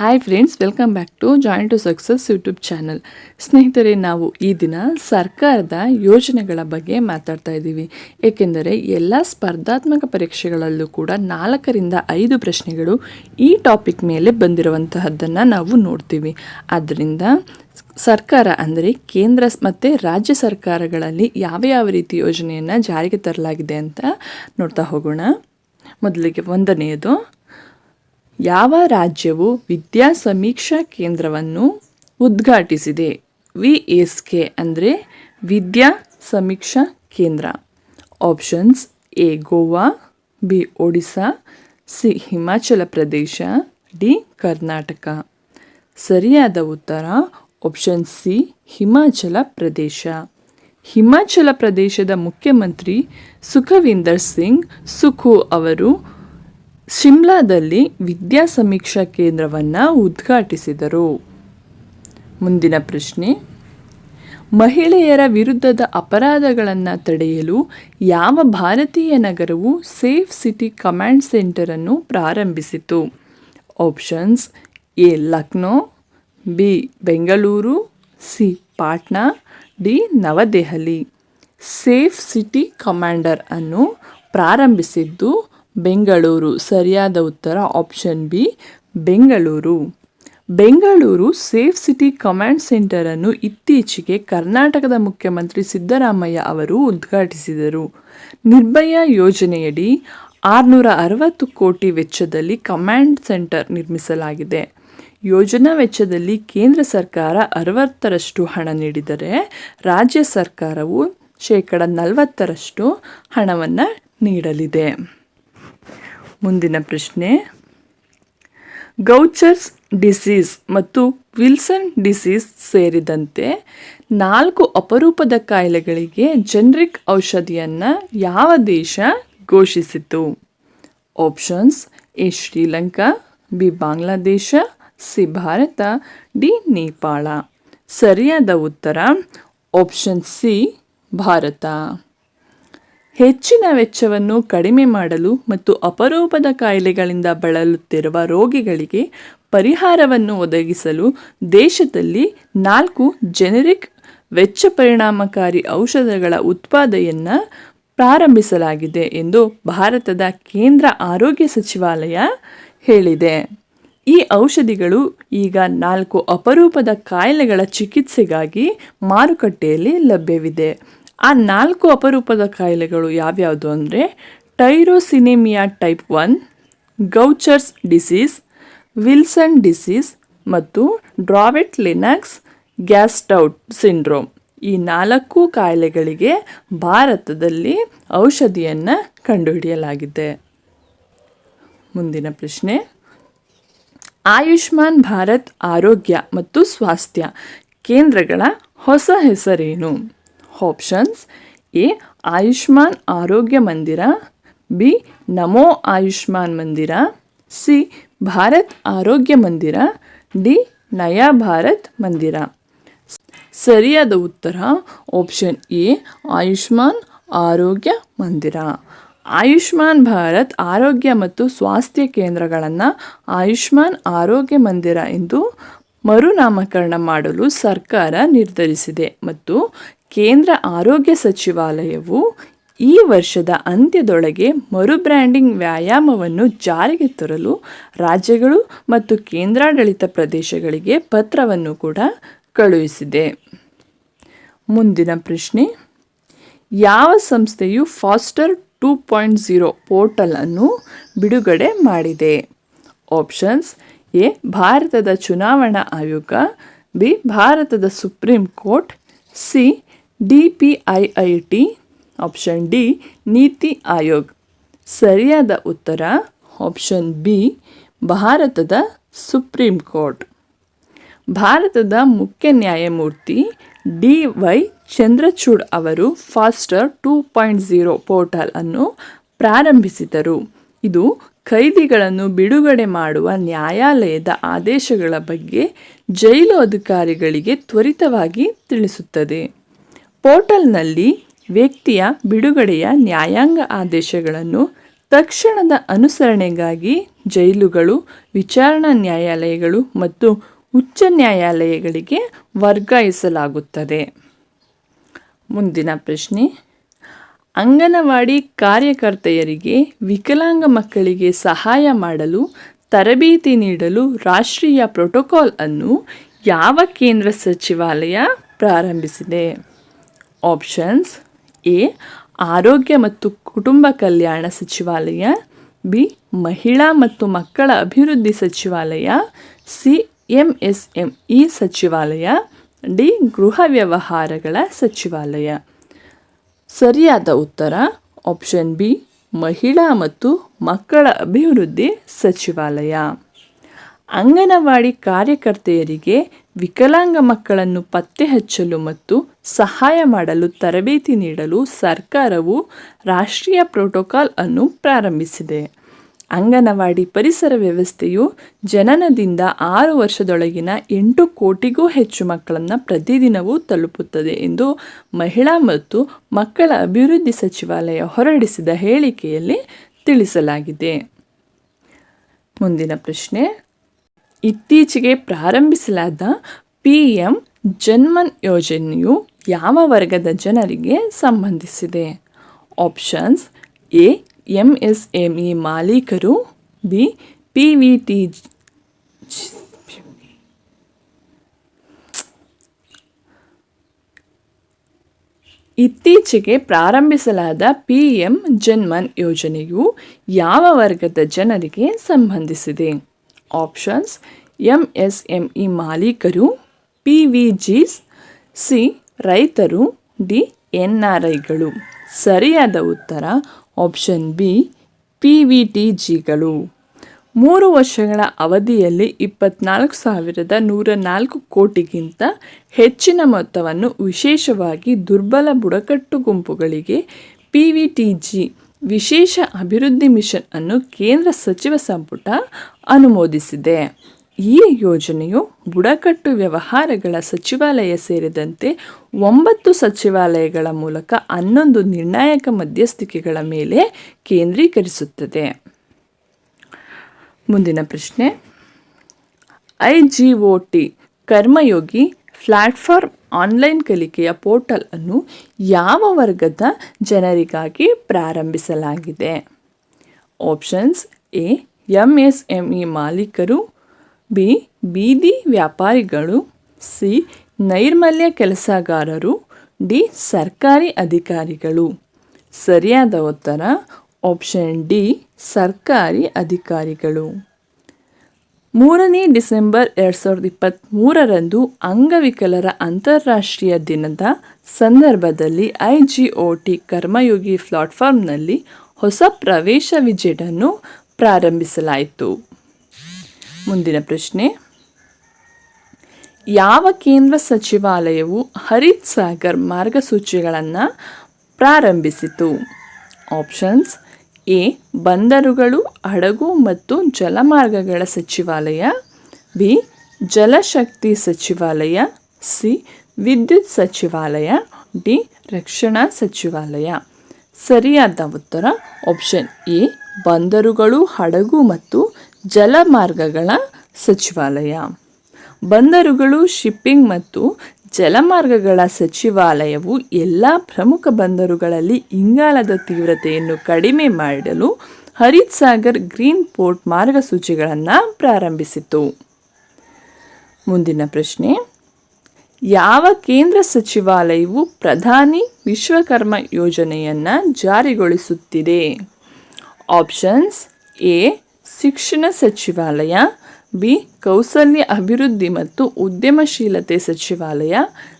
Hi friends welcome back to join to success YouTube channel ಸ್ನೇಹಿತರೆ, ನಾವು ಈ ದಿನ ಸರ್ಕಾರದ ಯೋಜನೆಗಳ ಬಗ್ಗೆ ಮಾತಾಡ್ತಾ ಇದ್ದೀವಿ. ಏಕೆಂದರೆ ಎಲ್ಲ ಸ್ಪರ್ಧಾತ್ಮಕ ಪರೀಕ್ಷೆಗಳಲ್ಲೂ ಕೂಡ ನಾಲ್ಕರಿಂದ ಐದು ಪ್ರಶ್ನೆಗಳು ಈ ಟಾಪಿಕ್ ಮೇಲೆ ಬಂದಿರುವಂತಹದ್ದನ್ನು ನಾವು ನೋಡ್ತೀವಿ. ಆದ್ದರಿಂದ ಸರ್ಕಾರ ಅಂದರೆ ಕೇಂದ್ರ ಮತ್ತು ರಾಜ್ಯ ಸರ್ಕಾರಗಳಲ್ಲಿ ಯಾವ ಯಾವ ರೀತಿ ಯೋಜನೆಯನ್ನು ಜಾರಿಗೆ ತರಲಾಗಿದೆ ಅಂತ ನೋಡ್ತಾ ಹೋಗೋಣ. ಮೊದಲಿಗೆ ಒಂದನೆಯದು ಯಾವ ರಾಜ್ಯವು ವಿದ್ಯಾ ಸಮೀಕ್ಷಾ ಕೇಂದ್ರವನ್ನು ಉದ್ಘಾಟಿಸಿದೆ? ವಿ. ಎಸ್. ಕೆ. ಅಂದರೆ ವಿದ್ಯಾ ಸಮೀಕ್ಷಾ ಕೇಂದ್ರ. Options A. Goa, B. Odisha C. Himachal Pradesh, D. Karnataka. ಸರಿಯಾದ ಉತ್ತರ ಆಪ್ಷನ್ ಸಿ. ಹಿಮಾಚಲ ಪ್ರದೇಶ. ಹಿಮಾಚಲ ಪ್ರದೇಶದ ಮುಖ್ಯಮಂತ್ರಿ ಸುಖವಿಂದರ್ ಸಿಂಗ್, ಸುಖು ಅವರು ಶಿಮ್ಲಾದಲ್ಲಿ ವಿದ್ಯಾ ಸಮೀಕ್ಷಾ ಕೇಂದ್ರವನ್ನು ಉದ್ಘಾಟಿಸಿದರು. ಮುಂದಿನ ಪ್ರಶ್ನೆ. ಮಹಿಳೆಯರ ವಿರುದ್ಧದ ಅಪರಾಧಗಳನ್ನು ತಡೆಯಲು ಯಾವ ಭಾರತೀಯ ನಗರವು ಸೇಫ್ ಸಿಟಿ ಕಮಾಂಡ್ ಸೆಂಟರನ್ನು ಪ್ರಾರಂಭಿಸಿತು? Options A Lucknow, B Bengaluru, C Patna, D New Delhi. Safe city commander ಅನ್ನು ಪ್ರಾರಂಭಿಸಿದ್ದು ಬೆಂಗಳೂರು. ಸರಿಯಾದ ಉತ್ತರ option B Bengaluru. Bengaluru safe city command ಸೆಂಟರನ್ನು ಇತ್ತೀಚೆಗೆ ಕರ್ನಾಟಕದ ಮುಖ್ಯಮಂತ್ರಿ ಸಿದ್ದರಾಮಯ್ಯ ಅವರು ಉದ್ಘಾಟಿಸಿದರು. ನಿರ್ಭಯ ಯೋಜನೆಯಡಿ ಆರುನೂರ ಅರವತ್ತು ಕೋಟಿ ವೆಚ್ಚದಲ್ಲಿ ಕಮಾಂಡ್ ಸೆಂಟರ್ ನಿರ್ಮಿಸಲಾಗಿದೆ. ಯೋಜನಾ ವೆಚ್ಚದಲ್ಲಿ ಕೇಂದ್ರ ಸರ್ಕಾರ ಅರವತ್ತರಷ್ಟು ಹಣ ನೀಡಿದರೆ ರಾಜ್ಯ ಸರ್ಕಾರವು ಶೇಕಡ ನಲವತ್ತರಷ್ಟು ಹಣವನ್ನು ನೀಡಲಿದೆ. ಮುಂದಿನ ಪ್ರಶ್ನೆ. ಗೌಚರ್ಸ್ ಡಿಸೀಸ್ ಮತ್ತು ವಿಲ್ಸನ್ ಡಿಸೀಸ್ ಸೇರಿದಂತೆ ನಾಲ್ಕು ಅಪರೂಪದ ಕಾಯಿಲೆಗಳಿಗೆ ಜೆನರಿಕ್ ಔಷಧಿಯನ್ನು ಯಾವ ದೇಶ ಘೋಷಿಸಿತು? Options, A Sri Lanka, B Bangladesh, C Bharat, D Nepal. ಸರಿಯಾದ ಉತ್ತರ, ಆಪ್ಷನ್ ಸಿ, ಭಾರತ. ಹೆಚ್ಚಿನ ವೆಚ್ಚವನ್ನು ಕಡಿಮೆ ಮಾಡಲು ಮತ್ತು ಅಪರೂಪದ ಕಾಯಿಲೆಗಳಿಂದ ಬಳಲುತ್ತಿರುವ ರೋಗಿಗಳಿಗೆ ಪರಿಹಾರವನ್ನು ಒದಗಿಸಲು ದೇಶದಲ್ಲಿ ನಾಲ್ಕು ಜೆನೆರಿಕ್ ವೆಚ್ಚ ಪರಿಣಾಮಕಾರಿ ಔಷಧಗಳ ಉತ್ಪಾದೆಯನ್ನು ಪ್ರಾರಂಭಿಸಲಾಗಿದೆ ಎಂದು ಭಾರತದ ಕೇಂದ್ರ ಆರೋಗ್ಯ ಸಚಿವಾಲಯ ಹೇಳಿದೆ. ಈ ಔಷಧಿಗಳು ಈಗ ನಾಲ್ಕು ಅಪರೂಪದ ಕಾಯಿಲೆಗಳ ಚಿಕಿತ್ಸೆಗಾಗಿ ಮಾರುಕಟ್ಟೆಯಲ್ಲಿ ಲಭ್ಯವಿದೆ. ಆ ನಾಲ್ಕು ಅಪರೂಪದ ಕಾಯಿಲೆಗಳು ಯಾವ್ಯಾವುದು ಅಂದರೆ tyrosinemia type one, Gaucher's disease, Wilson disease ಮತ್ತು ಡ್ರಾವೆಟ್ ಲಿನಕ್ಸ್ ಗ್ಯಾಸ್ಟೌಟ್ ಸಿಂಡ್ರೋಮ್. ಈ ನಾಲ್ಕು ಕಾಯಿಲೆಗಳಿಗೆ ಭಾರತದಲ್ಲಿ ಔಷಧಿಯನ್ನು ಕಂಡುಹಿಡಿಯಲಾಗಿದೆ. ಮುಂದಿನ ಪ್ರಶ್ನೆ. ಆಯುಷ್ಮಾನ್ ಭಾರತ್ ಆರೋಗ್ಯ ಮತ್ತು ಸ್ವಾಸ್ಥ್ಯ ಕೇಂದ್ರಗಳ ಹೊಸ ಹೆಸರೇನು? ಆಪ್ಷನ್ಸ್ ಎ ಆಯುಷ್ಮಾನ್ ಆರೋಗ್ಯ ಮಂದಿರ ಬಿ ನಮೋ ಆಯುಷ್ಮಾನ್ ಮಂದಿರ ಸಿ ಭಾರತ್ ಆರೋಗ್ಯ ಮಂದಿರ ಡಿ ನಯಾ ಭಾರತ್ ಮಂದಿರ ಸರಿಯಾದ ಉತ್ತರ ಆಪ್ಷನ್ ಎ ಆಯುಷ್ಮಾನ್ ಆರೋಗ್ಯ ಮಂದಿರ ಆಯುಷ್ಮಾನ್ ಭಾರತ್ ಆರೋಗ್ಯ ಮತ್ತು ಸ್ವಾಸ್ಥ್ಯ ಕೇಂದ್ರಗಳನ್ನು ಆಯುಷ್ಮಾನ್ ಆರೋಗ್ಯ ಮಂದಿರ ಎಂದು ಮರುನಾಮಕರಣ ಮಾಡಲು ಸರ್ಕಾರ ನಿರ್ಧರಿಸಿದೆ ಮತ್ತು ಕೇಂದ್ರ ಆರೋಗ್ಯ ಸಚಿವಾಲಯವು ಈ ವರ್ಷದ ಅಂತ್ಯದೊಳಗೆ ಮರುಬ್ರ್ಯಾಂಡಿಂಗ್ ವ್ಯಾಯಾಮವನ್ನು ಜಾರಿಗೆ ತರಲು ರಾಜ್ಯಗಳು ಮತ್ತು ಕೇಂದ್ರಾಡಳಿತ ಪ್ರದೇಶಗಳಿಗೆ ಪತ್ರವನ್ನು ಕೂಡ ಕಳುಹಿಸಿದೆ. ಮುಂದಿನ ಪ್ರಶ್ನೆ. ಯಾವ ಸಂಸ್ಥೆಯು ಫಾಸ್ಟರ್ ಟೂ ಪಾಯಿಂಟ್ ಝೀರೋ ಪೋರ್ಟಲನ್ನು ಬಿಡುಗಡೆ ಮಾಡಿದೆ? ಆಪ್ಷನ್ಸ್ ಎ, ಭಾರತದ ಚುನಾವಣಾ ಆಯೋಗ, ಬಿ, ಭಾರತದ supreme court, C D P I I T option D NITI Aayog. ಸರಿಯಾದ ಉತ್ತರ ಆಪ್ಷನ್ ಬಿ ಭಾರತದ ಸುಪ್ರೀಂ ಕೋರ್ಟ್. ಭಾರತದ ಮುಖ್ಯ ನ್ಯಾಯಮೂರ್ತಿ ಡಿ ವೈ ಚಂದ್ರಚೂಡ್ ಅವರು FASTER two point zero portal ಅನ್ನು ಪ್ರಾರಂಭಿಸಿದರು. ಇದು ಖೈದಿಗಳನ್ನು ಬಿಡುಗಡೆ ಮಾಡುವ ನ್ಯಾಯಾಲಯದ ಆದೇಶಗಳ ಬಗ್ಗೆ ಜೈಲು ಅಧಿಕಾರಿಗಳಿಗೆ ತ್ವರಿತವಾಗಿ ತಿಳಿಸುತ್ತದೆ. ಪೋರ್ಟಲ್ನಲ್ಲಿ ವ್ಯಕ್ತಿಯ ಬಿಡುಗಡೆಯ ನ್ಯಾಯಾಂಗ ಆದೇಶಗಳನ್ನು ತಕ್ಷಣದ ಅನುಸರಣೆಗಾಗಿ ಜೈಲುಗಳು, ವಿಚಾರಣಾ ನ್ಯಾಯಾಲಯಗಳು ಮತ್ತು ಉಚ್ಚ ನ್ಯಾಯಾಲಯಗಳಿಗೆ ವರ್ಗಾಯಿಸಲಾಗುತ್ತದೆ. ಮುಂದಿನ ಪ್ರಶ್ನೆ. ಅಂಗನವಾಡಿ ಕಾರ್ಯಕರ್ತೆಯರಿಗೆ ವಿಕಲಾಂಗ ಮಕ್ಕಳಿಗೆ ಸಹಾಯ ಮಾಡಲು, ತರಬೇತಿ ನೀಡಲು ರಾಷ್ಟ್ರೀಯ ಪ್ರೋಟೋಕಾಲ್ ಅನ್ನು ಯಾವ ಕೇಂದ್ರ ಸಚಿವಾಲಯ ಪ್ರಾರಂಭಿಸಿದೆ? ಆಪ್ಷನ್ಸ್ ಎ ಆರೋಗ್ಯ ಮತ್ತು ಕುಟುಂಬ ಕಲ್ಯಾಣ ಸಚಿವಾಲಯ ಬಿ ಮಹಿಳಾ ಮತ್ತು ಮಕ್ಕಳ ಅಭಿವೃದ್ಧಿ ಸಚಿವಾಲಯ C M S M E ಸಚಿವಾಲಯ ಡಿ ಗೃಹ ವ್ಯವಹಾರಗಳ ಸಚಿವಾಲಯ. ಸರಿಯಾದ ಉತ್ತರ ಆಪ್ಷನ್ ಬಿ ಮಹಿಳಾ ಮತ್ತು ಮಕ್ಕಳ ಅಭಿವೃದ್ಧಿ ಸಚಿವಾಲಯ. ಅಂಗನವಾಡಿ ಕಾರ್ಯಕರ್ತೆಯರಿಗೆ ವಿಕಲಾಂಗ ಮಕ್ಕಳನ್ನು ಪತ್ತೆ ಹಚ್ಚಲು ಮತ್ತು ಸಹಾಯ ಮಾಡಲು ತರಬೇತಿ ನೀಡಲು ಸರ್ಕಾರವು ರಾಷ್ಟ್ರೀಯ ಪ್ರೋಟೋಕಾಲ್ ಅನ್ನು ಪ್ರಾರಂಭಿಸಿದೆ. ಅಂಗನವಾಡಿ ಪರಿಸರ ವ್ಯವಸ್ಥೆಯು ಜನನದಿಂದ ಆರು ವರ್ಷದೊಳಗಿನ ಎಂಟು ಕೋಟಿಗೂ ಹೆಚ್ಚು ಮಕ್ಕಳನ್ನು ಪ್ರತಿದಿನವೂ ತಲುಪುತ್ತದೆ ಎಂದು ಮಹಿಳಾ ಮತ್ತು ಮಕ್ಕಳ ಅಭಿವೃದ್ಧಿ ಸಚಿವಾಲಯ ಹೊರಡಿಸಿದ ಹೇಳಿಕೆಯಲ್ಲಿ ತಿಳಿಸಲಾಗಿದೆ. ಮುಂದಿನ ಪ್ರಶ್ನೆ ಇತ್ತೀಚೆಗೆ ಪ್ರಾರಂಭಿಸಲಾದ ಪಿ ಎಂ ಜನ್ಮನ್ ಯೋಜನೆಯು ಯಾವ ವರ್ಗದ ಜನರಿಗೆ ಸಂಬಂಧಿಸಿದೆ? Options A M S M E ಮಾಲೀಕರು, ಬಿ ಪಿ ವಿ ಟಿ ಇತ್ತೀಚೆಗೆ ಪ್ರಾರಂಭಿಸಲಾದ ಪಿ ಎಂ ಜನ್ಮನ್ ಯೋಜನೆಯು ಯಾವ ವರ್ಗದ ಜನರಿಗೆ ಸಂಬಂಧಿಸಿದೆ? Options M S M E ಮಾಲೀಕರು ಪಿ ವಿ ಜಿಸ್ ಸಿ ರೈತರು ಡಿ ಎನ್ ಆರ್ ಐಗಳು ಸರಿಯಾದ ಉತ್ತರ option B P V T ಜಿಗಳು ಮೂರು ವರ್ಷಗಳ ಅವಧಿಯಲ್ಲಿ ಇಪ್ಪತ್ನಾಲ್ಕು ಸಾವಿರದ ನೂರ ನಾಲ್ಕು ಕೋಟಿಗಿಂತ ಹೆಚ್ಚಿನ ಮೊತ್ತವನ್ನು ವಿಶೇಷವಾಗಿ ದುರ್ಬಲ ಬುಡಕಟ್ಟು ಗುಂಪುಗಳಿಗೆ ಪಿ ವಿ ಟಿ ಜಿ ವಿಶೇಷ ಅಭಿವೃದ್ಧಿ ಮಿಷನ್ ಅನ್ನು ಕೇಂದ್ರ ಸಚಿವ ಸಂಪುಟ ಅನುಮೋದಿಸಿದೆ. ಈ ಯೋಜನೆಯು ಬುಡಕಟ್ಟು ವ್ಯವಹಾರಗಳ ಸಚಿವಾಲಯ ಸೇರಿದಂತೆ ಒಂಬತ್ತು ಸಚಿವಾಲಯಗಳ ಮೂಲಕ ಹನ್ನೊಂದು ನಿರ್ಣಾಯಕ ಮಧ್ಯಸ್ಥಿಕೆಗಳ ಮೇಲೆ ಕೇಂದ್ರೀಕರಿಸುತ್ತದೆ. ಮುಂದಿನ ಪ್ರಶ್ನೆ. I G O T Karmayogi platform online ಕಲಿಕೆಯ ಪೋರ್ಟಲ್ ಅನ್ನು ಯಾವ ವರ್ಗದ ಜನರಿಗಾಗಿ ಪ್ರಾರಂಭಿಸಲಾಗಿದೆ? Options A M S M E ಮಾಲೀಕರು, ಬಿ, ಬೀದಿ ವ್ಯಾಪಾರಿಗಳು, ಸಿ, ನೈರ್ಮಲ್ಯ ಕೆಲಸಗಾರರು, ಡಿ, ಸರ್ಕಾರಿ ಅಧಿಕಾರಿಗಳು. ಸರಿಯಾದ ಉತ್ತರ ಆಪ್ಷನ್ ಡಿ, ಸರ್ಕಾರಿ ಅಧಿಕಾರಿಗಳು. ಮೂರನೇ ಡಿಸೆಂಬರ್ ಎರಡು ಸಾವಿರದ ಇಪ್ಪತ್ತ್ಮೂರರಂದು ಅಂಗವಿಕಲರ ಅಂತಾರಾಷ್ಟ್ರೀಯ ದಿನದ ಸಂದರ್ಭದಲ್ಲಿ I G O T Karmayogi ಪ್ಲಾಟ್ಫಾರ್ಮ್ನಲ್ಲಿ ಹೊಸ ಪ್ರವೇಶ ವಿಜೆಟನ್ನು ಪ್ರಾರಂಭಿಸಲಾಯಿತು. ಮುಂದಿನ ಪ್ರಶ್ನೆ. ಯಾವ ಕೇಂದ್ರ ಸಚಿವಾಲಯವು ಹರಿತ್ ಸಾಗರ್ ಮಾರ್ಗಸೂಚಿಗಳನ್ನು ಪ್ರಾರಂಭಿಸಿತು? ಆಪ್ಷನ್ಸ್ ಎ, ಬಂದರುಗಳು ಹಡಗು ಮತ್ತು ಜಲಮಾರ್ಗಗಳ ಸಚಿವಾಲಯ, ಬಿ, ಜಲಶಕ್ತಿ ಸಚಿವಾಲಯ, ಸಿ, ವಿದ್ಯುತ್ ಸಚಿವಾಲಯ, ಡಿ, ರಕ್ಷಣಾ ಸಚಿವಾಲಯ. ಸರಿಯಾದ ಉತ್ತರ, ಆಪ್ಷನ್ ಎ, ಬಂದರುಗಳು ಹಡಗು ಮತ್ತು ಜಲಮಾರ್ಗಗಳ ಸಚಿವಾಲಯ. ಬಂದರುಗಳು ಶಿಪ್ಪಿಂಗ್ ಮತ್ತು ಜಲಮಾರ್ಗಗಳ ಸಚಿವಾಲಯವು ಎಲ್ಲ ಪ್ರಮುಖ ಬಂದರುಗಳಲ್ಲಿ ಇಂಗಾಲದ ತೀವ್ರತೆಯನ್ನು ಕಡಿಮೆ ಮಾಡಲು ಹರಿತ್ ಸಾಗರ್ ಗ್ರೀನ್ ಪೋರ್ಟ್ ಮಾರ್ಗಸೂಚಿಗಳನ್ನು ಪ್ರಾರಂಭಿಸಿತು ಮುಂದಿನ ಪ್ರಶ್ನೆ, ಯಾವ ಕೇಂದ್ರ ಸಚಿವಾಲಯವು ಪ್ರಧಾನಿ ವಿಶ್ವಕರ್ಮ ಯೋಜನೆಯನ್ನು ಜಾರಿಗೊಳಿಸುತ್ತಿದೆ? ಆಪ್ಷನ್ಸ್, ಎ, ಶಿಕ್ಷಣ ಸಚಿವಾಲಯ ಬಿ ಕೌಶಲ್ಯ ಅಭಿವೃದ್ಧಿ ಮತ್ತು ಉದ್ಯಮಶೀಲತೆ ಸಚಿವಾಲಯ,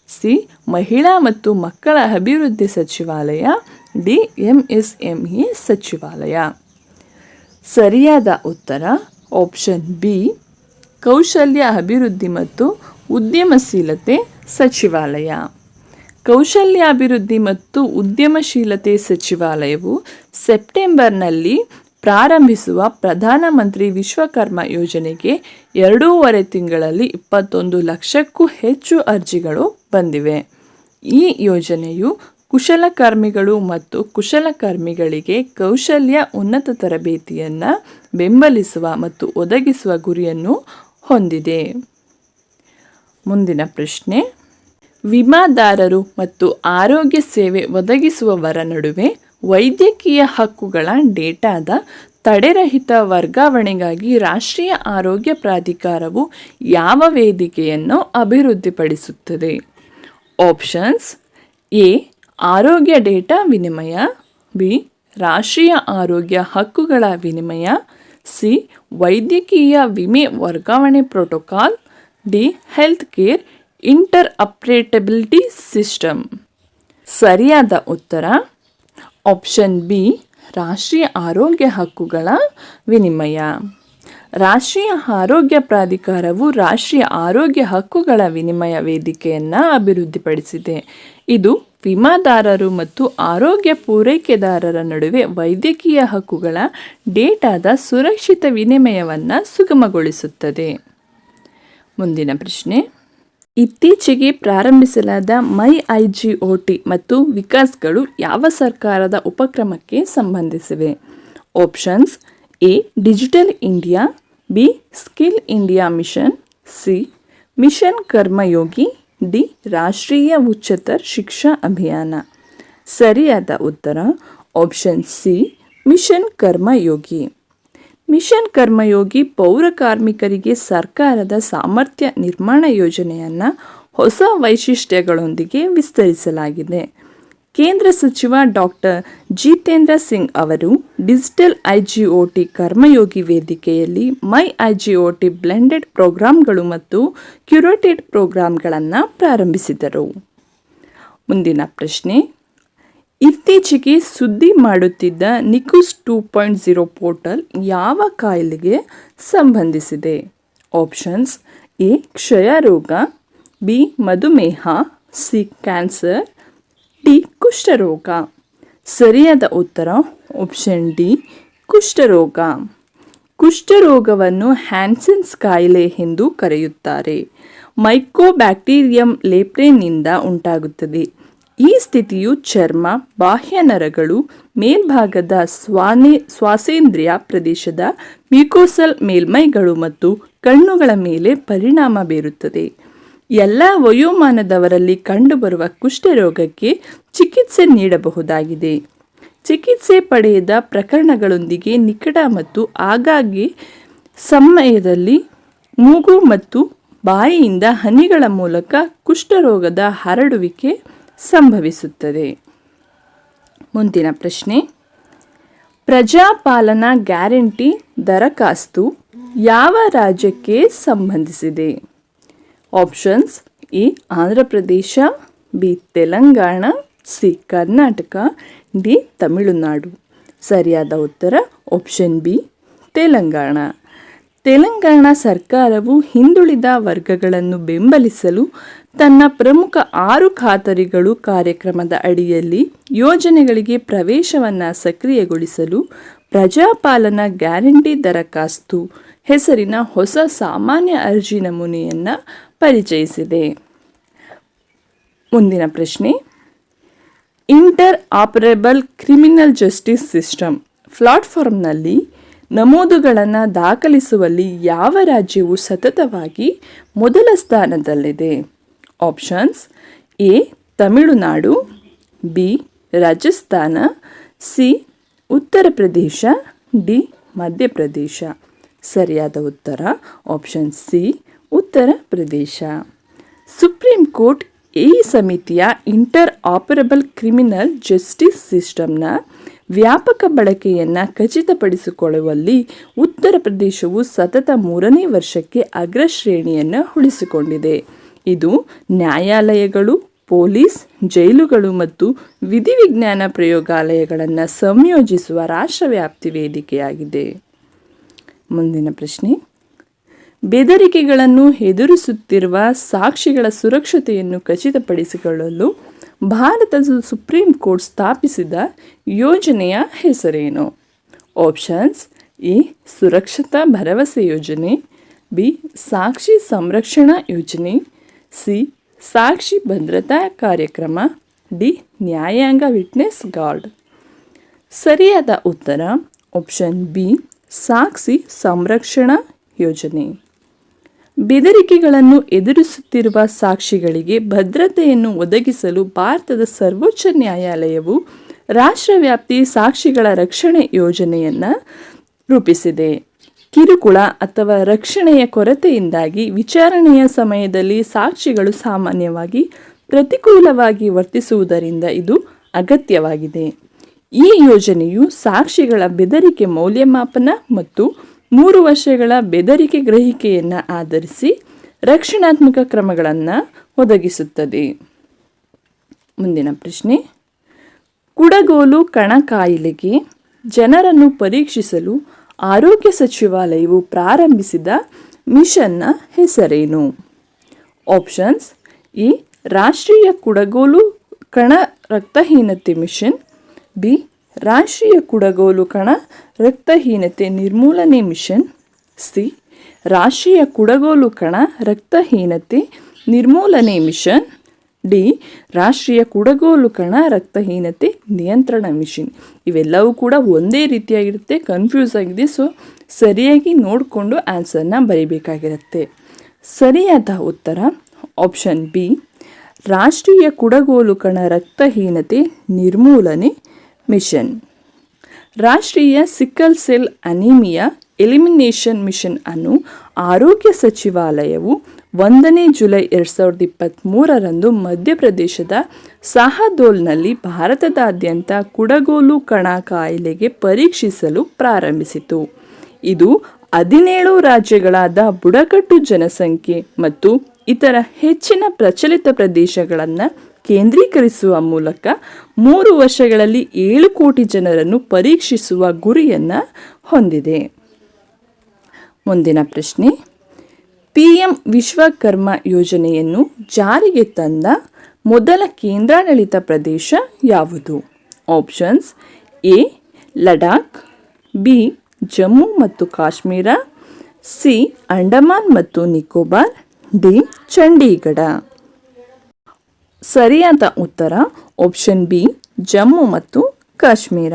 ಸಿ, ಮಹಿಳಾ ಮತ್ತು ಮಕ್ಕಳ ಅಭಿವೃದ್ಧಿ ಸಚಿವಾಲಯ, D M S M E ಸಚಿವಾಲಯ. ಸರಿಯಾದ ಉತ್ತರ, ಆಪ್ಷನ್ ಬಿ, ಕೌಶಲ್ಯ ಅಭಿವೃದ್ಧಿ ಮತ್ತು ಉದ್ಯಮಶೀಲತೆ ಸಚಿವಾಲಯ. ಕೌಶಲ್ಯಾಭಿವೃದ್ಧಿ ಮತ್ತು ಉದ್ಯಮಶೀಲತೆ ಸಚಿವಾಲಯವು ಸೆಪ್ಟೆಂಬರ್ನಲ್ಲಿ ಪ್ರಾರಂಭಿಸುವ ಪ್ರಧಾನಮಂತ್ರಿ ವಿಶ್ವಕರ್ಮ ಯೋಜನೆಗೆ ಎರಡೂವರೆ ತಿಂಗಳಲ್ಲಿ ಇಪ್ಪತ್ತೊಂದು ಲಕ್ಷಕ್ಕೂ ಹೆಚ್ಚು ಅರ್ಜಿಗಳು ಬಂದಿವೆ. ಈ ಯೋಜನೆಯು ಕುಶಲಕರ್ಮಿಗಳು ಮತ್ತು ಕುಶಲಕರ್ಮಿಗಳಿಗೆ ಕೌಶಲ್ಯ ಉನ್ನತ ತರಬೇತಿಯನ್ನು ಬೆಂಬಲಿಸುವ ಮತ್ತು ಒದಗಿಸುವ ಗುರಿಯನ್ನು ಹೊಂದಿದೆ. ಮುಂದಿನ ಪ್ರಶ್ನೆ, ವಿಮಾದಾರರು ಮತ್ತು ಆರೋಗ್ಯ ಸೇವೆ ಒದಗಿಸುವವರ ನಡುವೆ ವೈದ್ಯಕೀಯ ಹಕ್ಕುಗಳ ಡೇಟಾದ ತಡೆರಹಿತ ವರ್ಗಾವಣೆಗಾಗಿ ರಾಷ್ಟ್ರೀಯ ಆರೋಗ್ಯ ಪ್ರಾಧಿಕಾರವು ಯಾವ ವೇದಿಕೆಯನ್ನು ಅಭಿವೃದ್ಧಿಪಡಿಸುತ್ತದೆ? ಆಪ್ಷನ್ಸ್, ಎ, ಆರೋಗ್ಯ ಡೇಟಾ ವಿನಿಮಯ, ಬಿ, ರಾಷ್ಟ್ರೀಯ ಆರೋಗ್ಯ ಹಕ್ಕುಗಳ ವಿನಿಮಯ, ಸಿ, ವೈದ್ಯಕೀಯ ವಿಮೆ ವರ್ಗಾವಣೆ protocol, D, health care interoperability system. ಸರಿಯಾದ ಉತ್ತರ ಆಪ್ಷನ್ ಬಿ ರಾಷ್ಟ್ರೀಯ ಆರೋಗ್ಯ ಹಕ್ಕುಗಳ ವಿನಿಮಯ. ರಾಷ್ಟ್ರೀಯ ಆರೋಗ್ಯ ಪ್ರಾಧಿಕಾರವು ರಾಷ್ಟ್ರೀಯ ಆರೋಗ್ಯ ಹಕ್ಕುಗಳ ವಿನಿಮಯ ವೇದಿಕೆಯನ್ನು ಅಭಿವೃದ್ಧಿಪಡಿಸಿದೆ. ಇದು ವಿಮಾದಾರರು ಮತ್ತು ಆರೋಗ್ಯ ಪೂರೈಕೆದಾರರ ನಡುವೆ ವೈದ್ಯಕೀಯ ಹಕ್ಕುಗಳ ಡೇಟಾದ ಸುರಕ್ಷಿತ ವಿನಿಮಯವನ್ನು ಸುಗಮಗೊಳಿಸುತ್ತದೆ. ಮುಂದಿನ ಪ್ರಶ್ನೆ ಇತ್ತೀಚೆಗೆ ಪ್ರಾರಂಭಿಸಲಾದ my I G O T ಮತ್ತು ವಿಕಾಸ್ಗಳು ಯಾವ ಸರ್ಕಾರದ ಉಪಕ್ರಮಕ್ಕೆ ಸಂಬಂಧಿಸಿವೆ? Options, A, digital India, B, skill India mission, C, mission Karmayogi, D, Rashtriya Uchchatar Shiksha Abhiyan. ಸರಿಯಾದ ಉತ್ತರ, option C, mission Karmayogi. Mission Karmayogi ಪೌರ ಕಾರ್ಮಿಕರಿಗೆ ಸರ್ಕಾರದ ಸಾಮರ್ಥ್ಯ ನಿರ್ಮಾಣ ಯೋಜನೆಯನ್ನು ಹೊಸ ವೈಶಿಷ್ಟ್ಯಗಳೊಂದಿಗೆ ವಿಸ್ತರಿಸಲಾಗಿದೆ. ಕೇಂದ್ರ ಸಚಿವ ಡಾಕ್ಟರ್ ಜಿತೇಂದ್ರ ಸಿಂಗ್ ಅವರು ಡಿಜಿಟಲ್ ಐಜಿಒಟಿ ಕರ್ಮಯೋಗಿ ವೇದಿಕೆಯಲ್ಲಿ ಮೈ ಐಜಿಒಟಿ ಬ್ಲೆಂಡೆಡ್ ಪ್ರೋಗ್ರಾಂಗಳು ಮತ್ತು ಕ್ಯುರೇಟೆಡ್ ಪ್ರೋಗ್ರಾಂಗಳನ್ನು ಪ್ರಾರಂಭಿಸಿದರು. ಮುಂದಿನ ಪ್ರಶ್ನೆ ಇತ್ತೀಚೆಗೆ ಸುದ್ದಿ ಮಾಡುತ್ತಿದ್ದ ನಿಕುಸ್ ಟೂ ಪಾಯಿಂಟ್ ಝೀರೋ ಪೋರ್ಟಲ್ ಯಾವ ಕಾಯಿಲೆಗೆ ಸಂಬಂಧಿಸಿದೆ? ಆಪ್ಷನ್ಸ್, ಎ, ಕ್ಷಯ ರೋಗ, ಬಿ, ಮಧುಮೇಹ, ಸಿ, ಕ್ಯಾನ್ಸರ್, ಡಿ, ಕುಷ್ಠರೋಗ. ಸರಿಯಾದ ಉತ್ತರ, ಆಪ್ಷನ್ ಡಿ, ಕುಷ್ಠರೋಗ. ಕುಷ್ಠರೋಗವನ್ನು ಹ್ಯಾನ್ಸನ್ಸ್ ಕಾಯಿಲೆ ಎಂದು ಕರೆಯುತ್ತಾರೆ. ಮೈಕೋಬ್ಯಾಕ್ಟೀರಿಯಂ ಲೇಪ್ರೇನಿಂದ ಉಂಟಾಗುತ್ತದೆ. ಈ ಸ್ಥಿತಿಯು ಚರ್ಮ, ಬಾಹ್ಯ ನರಗಳು, ಮೇಲ್ಭಾಗದ ಸ್ವಾನೆ ಸ್ವಾಸೇಂದ್ರಿಯ ಪ್ರದೇಶದ ಮ್ಯೂಕೋಸಲ್ ಮೇಲ್ಮೈಗಳು ಮತ್ತು ಕಣ್ಣುಗಳ ಮೇಲೆ ಪರಿಣಾಮ ಬೀರುತ್ತದೆ. ಎಲ್ಲ ವಯೋಮಾನದವರಲ್ಲಿ ಕಂಡುಬರುವ ಕುಷ್ಠರೋಗಕ್ಕೆ ಚಿಕಿತ್ಸೆ ನೀಡಬಹುದಾಗಿದೆ. ಚಿಕಿತ್ಸೆ ಪಡೆಯದ ಪ್ರಕರಣಗಳೊಂದಿಗೆ ನಿಕಟ ಮತ್ತು ಆಗಾಗ್ಗೆ ಸಮಯದಲ್ಲಿ ಮೂಗು ಮತ್ತು ಬಾಯಿಯಿಂದ ಹನಿಗಳ ಮೂಲಕ ಕುಷ್ಠರೋಗದ ಹರಡುವಿಕೆ ಸಂಭವಿಸುತ್ತದೆ. ಮುಂದಿನ ಪ್ರಶ್ನೆ. ಪ್ರಜಾಪಾಲನಾ ಗ್ಯಾರಂಟಿ ದರಖಾಸ್ತು ಯಾವ ರಾಜ್ಯಕ್ಕೆ ಸಂಬಂಧಿಸಿದೆ? Options A Andhra Pradesh B, Telangana, C, Karnataka, D, Tamil Nadu. ಸರಿಯಾದ ಉತ್ತರ ಆಪ್ಷನ್ ಬಿ, ತೆಲಂಗಾಣ. ತೆಲಂಗಾಣ ಸರ್ಕಾರವು ಹಿಂದುಳಿದ ವರ್ಗಗಳನ್ನು ಬೆಂಬಲಿಸಲು ತನ್ನ ಪ್ರಮುಖ ಆರು ಖಾತರಿಗಳು ಕಾರ್ಯಕ್ರಮದ ಅಡಿಯಲ್ಲಿ ಯೋಜನೆಗಳಿಗೆ ಪ್ರವೇಶವನ್ನು ಸಕ್ರಿಯಗೊಳಿಸಲು ಪ್ರಜಾಪಾಲನಾ ಗ್ಯಾರಂಟಿ ದರಖಾಸ್ತು, ಹೆಸರಿನ ಹೊಸ ಸಾಮಾನ್ಯ ಅರ್ಜಿ ನಮೂನೆಯನ್ನು ಪರಿಚಯಿಸಿದೆ. ಮುಂದಿನ ಪ್ರಶ್ನೆ, interoperable criminal justice system ಪ್ಲಾಟ್ಫಾರ್ಮ್ನಲ್ಲಿ ನಮೂದುಗಳನ್ನು ದಾಖಲಿಸುವಲ್ಲಿ ಯಾವ ರಾಜ್ಯವು ಸತತವಾಗಿ ಮೊದಲ ಸ್ಥಾನದಲ್ಲಿದೆ? Options, A, Tamil Nadu, B, Rajasthan, C, Uttar Pradesh, D Madhya Pradesh ಸರಿಯಾದ ಉತ್ತರ, ಆಪ್ಷನ್ ಸಿ, ಉತ್ತರ ಪ್ರದೇಶ. ಸುಪ್ರೀಂ ಕೋರ್ಟ್ ಈ ಸಮಿತಿಯ ಇಂಟರ್ ಆಪರಬಲ್ ಕ್ರಿಮಿನಲ್ ಜಸ್ಟಿಸ್ ಸಿಸ್ಟಮ್ನ ವ್ಯಾಪಕ ಬಳಕೆಯನ್ನು ಖಚಿತಪಡಿಸಿಕೊಳ್ಳುವಲ್ಲಿ ಉತ್ತರ ಪ್ರದೇಶವು ಸತತ ಮೂರನೇ ವರ್ಷಕ್ಕೆ ಅಗ್ರಶ್ರೇಣಿಯನ್ನು ಉಳಿಸಿಕೊಂಡಿದೆ. ಇದು ನ್ಯಾಯಾಲಯಗಳು, ಪೊಲೀಸ್, ಜೈಲುಗಳು ಮತ್ತು ವಿಧಿವಿಜ್ಞಾನ ಪ್ರಯೋಗಾಲಯಗಳನ್ನು ಸಂಯೋಜಿಸುವ ರಾಷ್ಟ್ರವ್ಯಾಪ್ತಿ ವೇದಿಕೆಯಾಗಿದೆ. ಮುಂದಿನ ಪ್ರಶ್ನೆ. ಬೆದರಿಕೆಗಳನ್ನು ಎದುರಿಸುತ್ತಿರುವ ಸಾಕ್ಷಿಗಳ ಸುರಕ್ಷತೆಯನ್ನು ಖಚಿತಪಡಿಸಿಕೊಳ್ಳಲು ಭಾರತದ ಸುಪ್ರೀಂ ಕೋರ್ಟ್ ಸ್ಥಾಪಿಸಿದ ಯೋಜನೆಯ ಹೆಸರೇನು? ಆಪ್ಷನ್ಸ್ ಎ, ಸುರಕ್ಷತಾ ಭರವಸೆ ಯೋಜನೆ, ಬಿ, ಸಾಕ್ಷಿ ಸಂರಕ್ಷಣಾ ಯೋಜನೆ, ಸಿ, ಸಾಕ್ಷಿ ಭದ್ರತಾ ಕಾರ್ಯಕ್ರಮ, ಡಿ, ನ್ಯಾಯಾಂಗ ವಿಟ್ನೆಸ್ ಗಾರ್ಡ್. ಸರಿಯಾದ ಉತ್ತರ, ಆಪ್ಷನ್ ಬಿ, ಸಾಕ್ಷಿ ಸಂರಕ್ಷಣಾ ಯೋಜನೆ. ಬೆದರಿಕೆಗಳನ್ನು ಎದುರಿಸುತ್ತಿರುವ ಸಾಕ್ಷಿಗಳಿಗೆ ಭದ್ರತೆಯನ್ನು ಒದಗಿಸಲು ಭಾರತದ ಸರ್ವೋಚ್ಚ ನ್ಯಾಯಾಲಯವು ರಾಷ್ಟ್ರವ್ಯಾಪ್ತಿ ಸಾಕ್ಷಿಗಳ ರಕ್ಷಣೆ ಯೋಜನೆಯನ್ನು ರೂಪಿಸಿದೆ. ಕಿರುಕುಳ ಅಥವಾ ರಕ್ಷಣೆಯ ಕೊರತೆಯಿಂದಾಗಿ ವಿಚಾರಣೆಯ ಸಮಯದಲ್ಲಿ ಸಾಕ್ಷಿಗಳು ಸಾಮಾನ್ಯವಾಗಿ ಪ್ರತಿಕೂಲವಾಗಿ ವರ್ತಿಸುವುದರಿಂದ ಇದು ಅಗತ್ಯವಾಗಿದೆ. ಈ ಯೋಜನೆಯು ಸಾಕ್ಷಿಗಳ ಬೆದರಿಕೆ ಮೌಲ್ಯಮಾಪನ ಮತ್ತು ಮೂರು ವರ್ಷಗಳ ಬೆದರಿಕೆ ಗ್ರಹಿಕೆಯನ್ನು ಆಧರಿಸಿ ರಕ್ಷಣಾತ್ಮಕ ಕ್ರಮಗಳನ್ನು ಒದಗಿಸುತ್ತದೆ. ಮುಂದಿನ ಪ್ರಶ್ನೆ. ಕುಡಗೋಲು ಕಣ ಕಾಯಿಲೆಗೆ ಜನರನ್ನು ಪರೀಕ್ಷಿಸಲು ಆರೋಗ್ಯ ಸಚಿವಾಲಯವು ಪ್ರಾರಂಭಿಸಿದ ಮಿಷನ್ನ ಹೆಸರೇನು? ಆಪ್ಷನ್ಸ್ ಈ ರಾಷ್ಟ್ರೀಯ ಕುಡಗೋಲು ಕಣ ರಕ್ತಹೀನತೆ ಮಿಷನ್, ಬಿ ರಾಷ್ಟ್ರೀಯ ಕುಡಗೋಲು ಕಣ, ರಕ್ತಹೀನತೆ ನಿರ್ಮೂಲನೆ ಮಿಷನ್. ಸಿ ರಾಷ್ಟ್ರೀಯ ಕುಡಗೋಲು ಕಣ, ರಕ್ತಹೀನತೆ ನಿರ್ಮೂಲನೆ ಮಿಷನ್. ಡಿ ರಾಷ್ಟ್ರೀಯ ಕುಡಗೋಲು ಕಣ, ರಕ್ತಹೀನತೆ ನಿಯಂತ್ರಣ ಮಿಷನ್. ಇವೆಲ್ಲವೂ ಕೂಡ ಒಂದೇ ರೀತಿಯಾಗಿರುತ್ತೆ ಕನ್ಫ್ಯೂಸ್ ಆಗಿದೆ. ಸೊ ಸರಿಯಾಗಿ ನೋಡಿಕೊಂಡು ಆನ್ಸರ್ನ ಬರೀಬೇಕಾಗಿರುತ್ತೆ. ಸರಿಯಾದ ಉತ್ತರ ಆಪ್ಷನ್ ಬಿ ರಾಷ್ಟ್ರೀಯ ಕುಡಗೋಲು ಕಣ, ರಕ್ತಹೀನತೆ ನಿರ್ಮೂಲನೆ ಮಿಷನ್. ರಾಷ್ಟ್ರೀಯ sickle cell anaemia elimination mission ಅನ್ನು ಆರೋಗ್ಯ ಸಚಿವಾಲಯವು ಒಂದನೇ ಜುಲೈ ಎರಡು ಸಾವಿರದ ಇಪ್ಪತ್ತ್ಮೂರರಂದು ಮಧ್ಯಪ್ರದೇಶದ ಸಾಹದೋಲ್ನಲ್ಲಿ ಭಾರತದಾದ್ಯಂತ ಕುಡಗೋಲು ಕಣ ಕಾಯಿಲೆಗೆ ಪರೀಕ್ಷಿಸಲು ಪ್ರಾರಂಭಿಸಿತು. ಇದು ಹದಿನೇಳು ರಾಜ್ಯಗಳಾದ ಬುಡಕಟ್ಟು ಜನಸಂಖ್ಯೆ ಮತ್ತು ಇತರ ಹೆಚ್ಚಿನ ಪ್ರಚಲಿತ ಪ್ರದೇಶಗಳನ್ನು ಕೇಂದ್ರೀಕರಿಸುವ ಮೂಲಕ ಮೂರು ವರ್ಷಗಳಲ್ಲಿ ಏಳು ಕೋಟಿ ಜನರನ್ನು ಪರೀಕ್ಷಿಸುವ ಗುರಿಯನ್ನು ಹೊಂದಿದೆ. ಮುಂದಿನ ಪ್ರಶ್ನೆ. ಪಿ ಎಂ ವಿಶ್ವಕರ್ಮ ಯೋಜನೆಯನ್ನು ಜಾರಿಗೆ ತಂದ ಮೊದಲ ಕೇಂದ್ರಾಡಳಿತ ಪ್ರದೇಶ ಯಾವುದು? Options A, Ladakh, B, Jammu ಮತ್ತು ಕಾಶ್ಮೀರ, ಸಿ, ಅಂಡಮಾನ್ ಮತ್ತು ನಿಕೋಬಾರ್, ಡಿ, ಚಂಡೀಗಢ. ಸರಿಯಾದ ಉತ್ತರ ಆಪ್ಷನ್ ಬಿ ಜಮ್ಮು ಮತ್ತು ಕಾಶ್ಮೀರ.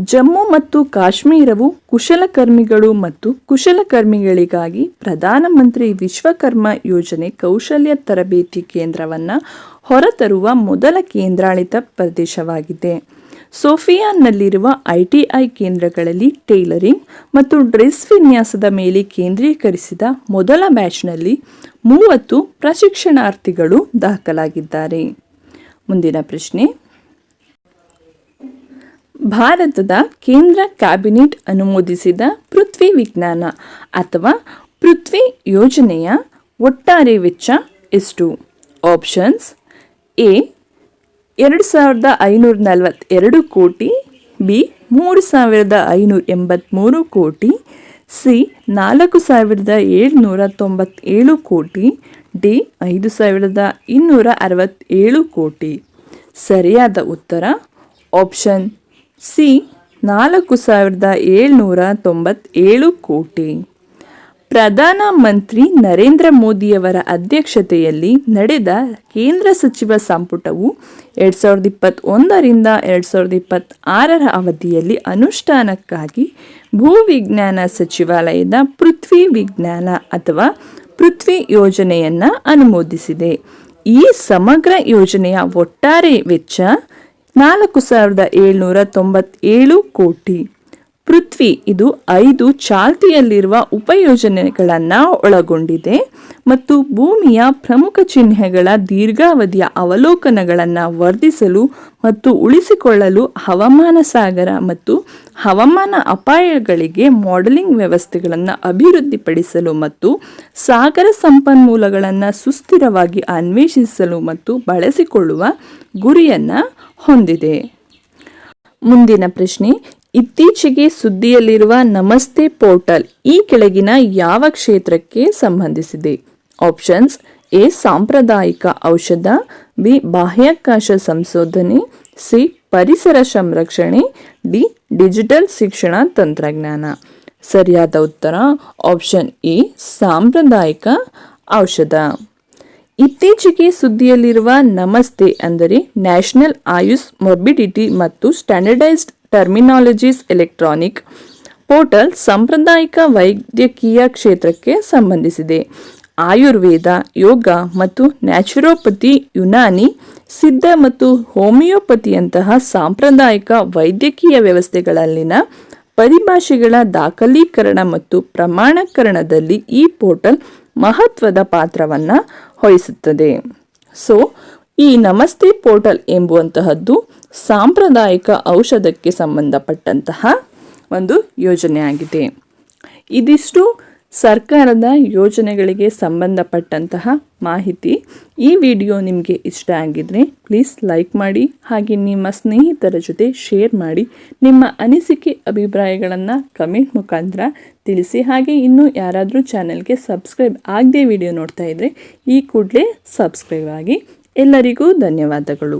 ಜಮ್ಮು ಮತ್ತು ಕಾಶ್ಮೀರವು ಕುಶಲಕರ್ಮಿಗಳು ಮತ್ತು ಕುಶಲಕರ್ಮಿಗಳಿಗಾಗಿ ಪ್ರಧಾನಮಂತ್ರಿ ವಿಶ್ವಕರ್ಮ ಯೋಜನೆ ಕೌಶಲ್ಯ ತರಬೇತಿ ಕೇಂದ್ರವನ್ನು ಹೊರತರುವ ಮೊದಲ ಕೇಂದ್ರಾಡಳಿತ ಪ್ರದೇಶವಾಗಿದೆ. ಸೋಫಿಯಾನ್ನಲ್ಲಿರುವ ಐಟಿಐ ಕೇಂದ್ರಗಳಲ್ಲಿ ಟೈಲರಿಂಗ್ ಮತ್ತು ಡ್ರೆಸ್ ವಿನ್ಯಾಸದ ಮೇಲೆ ಕೇಂದ್ರೀಕರಿಸಿದ ಮೊದಲ ಬ್ಯಾಚ್ನಲ್ಲಿ ಮೂವತ್ತು ಪ್ರಶಿಕ್ಷಣಾರ್ಥಿಗಳು ದಾಖಲಾಗಿದ್ದಾರೆ. ಮುಂದಿನ ಪ್ರಶ್ನೆ. ಭಾರತದ ಕೇಂದ್ರ ಕ್ಯಾಬಿನೆಟ್ ಅನುಮೋದಿಸಿದ ಪೃಥ್ವಿ ವಿಜ್ಞಾನ ಅಥವಾ ಪೃಥ್ವಿ ಯೋಜನೆಯ ಒಟ್ಟಾರೆ ವೆಚ್ಚ ಎಷ್ಟು? ಆಪ್ಷನ್ಸ್ ಎ ಎರಡು ಸಾವಿರದ ಐನೂರ ನಲವತ್ತೆರಡು ಕೋಟಿ, ಬಿ, ಮೂರು ಸಾವಿರದ ಐನೂರ ಎಂಬತ್ತ್ಮೂರು ಕೋಟಿ, ಸಿ, ನಾಲ್ಕು ಸಾವಿರದ ಏಳ್ನೂರ ತೊಂಬತ್ತೇಳು ಕೋಟಿ, ಡಿ, ಐದು ಸಾವಿರದ ಇನ್ನೂರ ಅರವತ್ತೇಳು ಕೋಟಿ. ಸರಿಯಾದ ಉತ್ತರ? ಆಪ್ಷನ್ ಸಿ, ನಾಲ್ಕು ಸಾವಿರದ ಏಳ್ನೂರ ತೊಂಬತ್ತೇಳು ಕೋಟಿ. ಪ್ರಧಾನಮಂತ್ರಿ ನರೇಂದ್ರ ಮೋದಿಯವರ ಅಧ್ಯಕ್ಷತೆಯಲ್ಲಿ ನಡೆದ ಕೇಂದ್ರ ಸಚಿವ ಸಂಪುಟವು ಎರಡು ಸಾವಿರದ ಇಪ್ಪತ್ತೊಂದರಿಂದ ಎರಡು ಸಾವಿರದ ಇಪ್ಪತ್ತಾರರ ಅವಧಿಯಲ್ಲಿ ಅನುಷ್ಠಾನಕ್ಕಾಗಿ ಭೂವಿಜ್ಞಾನ ಸಚಿವಾಲಯದ ಪೃಥ್ವಿ ವಿಜ್ಞಾನ ಅಥವಾ ಪೃಥ್ವಿ ಯೋಜನೆಯನ್ನು ಅನುಮೋದಿಸಿದೆ. ಈ ಸಮಗ್ರ ಯೋಜನೆಯ ಒಟ್ಟಾರೆ ವೆಚ್ಚ ನಾಲ್ಕು ಸಾವಿರದ ಏಳ್ನೂರ ತೊಂಬತ್ತೇಳು ಕೋಟಿ. ಪೃಥ್ವಿ ಇದು ಐದು ಚಾಲ್ತಿಯಲ್ಲಿರುವ ಉಪಯೋಜನೆಗಳನ್ನು ಒಳಗೊಂಡಿದೆ ಮತ್ತು ಭೂಮಿಯ ಪ್ರಮುಖ ಚಿಹ್ನೆಗಳ ದೀರ್ಘಾವಧಿಯ ಅವಲೋಕನಗಳನ್ನು ವರ್ಧಿಸಲು ಮತ್ತು ಉಳಿಸಿಕೊಳ್ಳಲು ಹವಾಮಾನ ಸಾಗರ ಮತ್ತು ಹವಾಮಾನ ಅಪಾಯಗಳಿಗೆ ಮಾಡೆಲಿಂಗ್ ವ್ಯವಸ್ಥೆಗಳನ್ನು ಅಭಿವೃದ್ಧಿಪಡಿಸಲು ಮತ್ತು ಸಾಗರ ಸಂಪನ್ಮೂಲಗಳನ್ನು ಸುಸ್ಥಿರವಾಗಿ ಅನ್ವೇಷಿಸಲು ಮತ್ತು ಬಳಸಿಕೊಳ್ಳುವ ಗುರಿಯನ್ನು ಹೊಂದಿದೆ. ಮುಂದಿನ ಪ್ರಶ್ನೆ ಇತ್ತೀಚೆಗೆ ಸುದ್ದಿಯಲ್ಲಿರುವ ನಮಸ್ತೆ ಪೋರ್ಟಲ್ ಈ ಕೆಳಗಿನ ಯಾವ ಕ್ಷೇತ್ರಕ್ಕೆ ಸಂಬಂಧಿಸಿದೆ. ಆಪ್ಷನ್ಸ್, ಎ, ಸಾಂಪ್ರದಾಯಿಕ ಔಷಧ, ಬಿ, ಬಾಹ್ಯಾಕಾಶ ಸಂಶೋಧನೆ, ಸಿ, ಪರಿಸರ ಸಂರಕ್ಷಣೆ, ಡಿ, ಡಿಜಿಟಲ್ ಶಿಕ್ಷಣ ತಂತ್ರಜ್ಞಾನ. ಸರಿಯಾದ ಉತ್ತರ, ಆಪ್ಷನ್ ಎ, ಸಾಂಪ್ರದಾಯಿಕ ಔಷಧ. ಇತ್ತೀಚೆಗೆ ಸುದ್ದಿಯಲ್ಲಿರುವ ನಮಸ್ತೆ ಅಂದರೆ ನ್ಯಾಷನಲ್ ಆಯುಷ್ ಮೊರ್ಬಿಡಿಟಿ ಮತ್ತು ಸ್ಟ್ಯಾಂಡರ್ಡೈಸ್ಡ್ ಟರ್ಮಿನಾಲಜೀಸ್ ಎಲೆಕ್ಟ್ರಾನಿಕ್ ಪೋರ್ಟಲ್ ಸಾಂಪ್ರದಾಯಿಕ ವೈದ್ಯಕೀಯ ಕ್ಷೇತ್ರಕ್ಕೆ ಸಂಬಂಧಿಸಿದೆ. ಆಯುರ್ವೇದ, ಯೋಗ ಮತ್ತು ನ್ಯಾಚುರೋಪತಿ ಯುನಾನಿ ಸಿದ್ಧ ಮತ್ತು ಹೋಮಿಯೋಪತಿಯಂತಹ ಸಾಂಪ್ರದಾಯಿಕ ವೈದ್ಯಕೀಯ ವ್ಯವಸ್ಥೆಗಳಲ್ಲಿನ ಪರಿಭಾಷೆಗಳ ದಾಖಲೀಕರಣ ಮತ್ತು ಪ್ರಮಾಣೀಕರಣದಲ್ಲಿ ಈ ಪೋರ್ಟಲ್ ಮಹತ್ವದ ಪಾತ್ರವನ್ನು ವಹಿಸುತ್ತದೆ. ಸೊ ಈ ನಮಸ್ತೆ ಪೋರ್ಟಲ್ ಎಂಬುವಂತಹದ್ದು ಸಾಂಪ್ರದಾಯಿಕ ಔಷಧಕ್ಕೆ ಸಂಬಂಧಪಟ್ಟಂತಹ ಒಂದು ಯೋಜನೆಯಾಗಿದೆ. ಇದಿಷ್ಟು ಸರ್ಕಾರದ ಯೋಜನೆಗಳಿಗೆ ಸಂಬಂಧಪಟ್ಟಂತಹ ಮಾಹಿತಿ. ಈ ವಿಡಿಯೋ ನಿಮಗೆ ಇಷ್ಟ ಆಗಿದ್ರೆ ಪ್ಲೀಸ್ ಲೈಕ್ ಮಾಡಿ ಹಾಗೆ ನಿಮ್ಮ ಸ್ನೇಹಿತರ ಜೊತೆ ಶೇರ್ ಮಾಡಿ. ನಿಮ್ಮ ಅನಿಸಿಕೆ, ಅಭಿಪ್ರಾಯಗಳನ್ನು ಕಮೆಂಟ್ ಮುಖಾಂತರ ತಿಳಿಸಿ. ಹಾಗೆ ಇನ್ನೂ ಯಾರಾದರೂ ಚಾನೆಲ್ಗೆ ಸಬ್ಸ್ಕ್ರೈಬ್ ಆಗದೆ ವಿಡಿಯೋ ನೋಡ್ತಾ ಇದ್ದರೆ ಈ ಕೂಡಲೇ ಸಬ್ಸ್ಕ್ರೈಬ್ ಆಗಿ ಎಲ್ಲರಿಗೂ ಧನ್ಯವಾದಗಳು.